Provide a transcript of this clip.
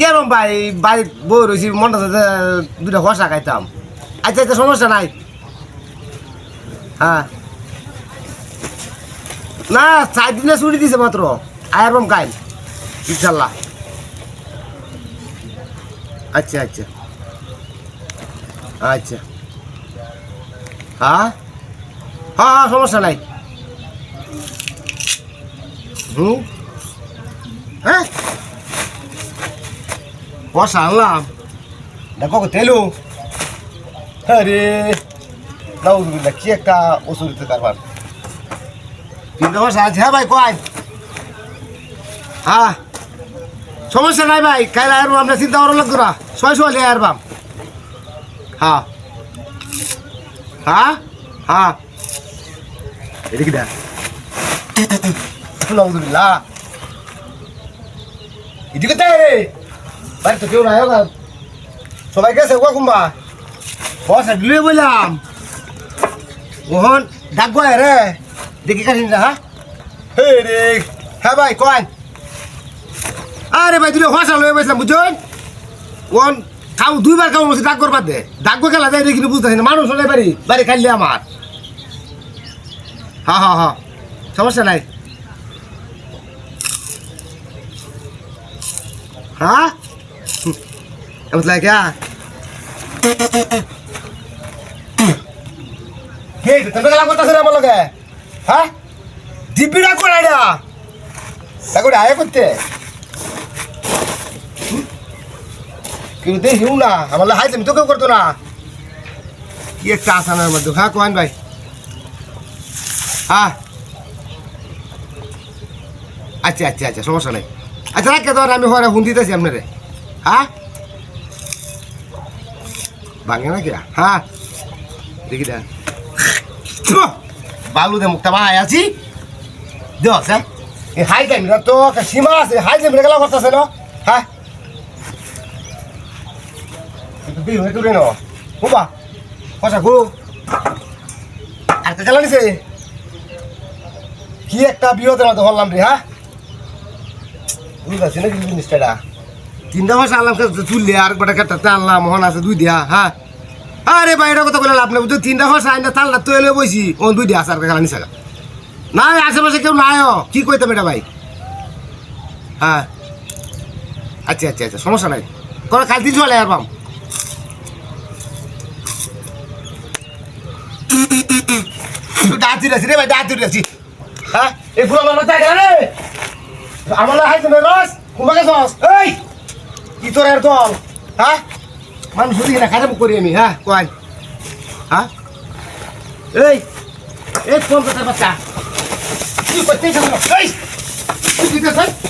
কেরম ভাই বাড়ির বই রয়েছি, মনটা দুটা খসা খাইতাম। আচ্ছা আচ্ছা সমস্যা নাই। হ্যাঁ। না, চার দিনে ছুটি দিছে মাত্র। আয়ারবাম কাইল ইনশাল্লাহ আচ্ছা আচ্ছা। আচ্ছা। হ্যাঁ? হ্যাঁ হ্যাঁ সমস্যা নাই। হুম? হ্যাঁ? বসা আনলাম। দেখো তেলু। আরে, নাউজুবিল্লাহ, কি একটা ওষুধ কারবার। তিনটা বসা আছে হ্যাঁ ভাই, কয়? হ্যাঁ। সমস্যা নাই ভাই, কাইলে আর আমরা চিন্তা করা লাগতো না। ছয় ছয় লিয়ে আর বাম হ্যাঁ। হ্যাঁ? হ্যাঁ। এদিকে দেখ। আলহামদুলিল্লাহ এদিকে দে বাড়ি তো কেউ নাই হোক সবাই গেছে কুম্বা। বস দিলে বললাম ওহন ডাক গয় রে। দেখি কাটিন না হ্যাঁ। হে রে। হ্যাঁ ভাই, কয়। আরে ভাই, তুই হসা লয়ে বসলাম বুঝছেন ওন খাও, দুইবার খাও বসে ডাক করবার দে ডাক খেলা যায় রে কিন্তু বুঝতেছি না। মানুষ হলে বাড়ি বাড়ি খাইলে আমার। হ্যাঁ হ্যাঁ হ্যাঁ সমস্যা নাই। হ্যাঁ? এমন লাগে क्या কে তুমি গেলা করতেছ না বলকে হ্যাঁ দিব্যিটা করে না তাকে আয় করতে কিন্তু দেখিও না আমার হাই তুমি তো কেউ করতো না কি একটা আসানোর মধ্যে হ্যাঁ কোয়ান ভাই হ্যাঁ আচ্ছা আচ্ছা আচ্ছা সমস্যা নেই। আচ্ছা রাখতে তো আমি হরে হুন দিতেছি আপনারে। হ্যাঁ? না কি হ্যাঁ? দেখি দেখ। বালু দে মুখটা, ভাই, আছি। দেখ হ্যাঁ এই হাই টাইমটা তো সীমা আছে। হাই টাইমটা গেলা করতেছে না? হ্যাঁ? বিল হয়ে তুলে নাও। হুবা। কষা গু। আর কে গেলা নিছে। কি একটা বিয়েতে মতো হলাম রে হ্যাঁ? বুঝতে না কি জিনিসটা তিনটা মাস আনলাম তুললে আর কেটে আনলাম মোহন আছে দুই দিয়া হ্যাঁ আরে ভাই, এটা কথা বলে লাভ নেই তিনটা মাস আইনা তাল্লা তো এলে বইছি ও দুই দিয়া আছে আর খেলা নিছে না আশেপাশে কেউ নাই। কি কইতাম এটা ভাই? হ্যাঁ আচ্ছা আচ্ছা আচ্ছা সমস্যা নাই। করে কাল দিন চলে আর বাম দাঁতি রেছি রে ভাই, দাঁতি রেছি হ্যাঁ এই ফুল আমার মাথায় হাইছে না, রস? কুম্বা গেছস এই! কি তোর আর দল হ্যাঁ? মানুষ বুঝি না খারাপ করি আমি হ্যাঁ? কয়? হ্যাঁ? এই এই কোন কথা বাচ্চা? কি করতে এই তুই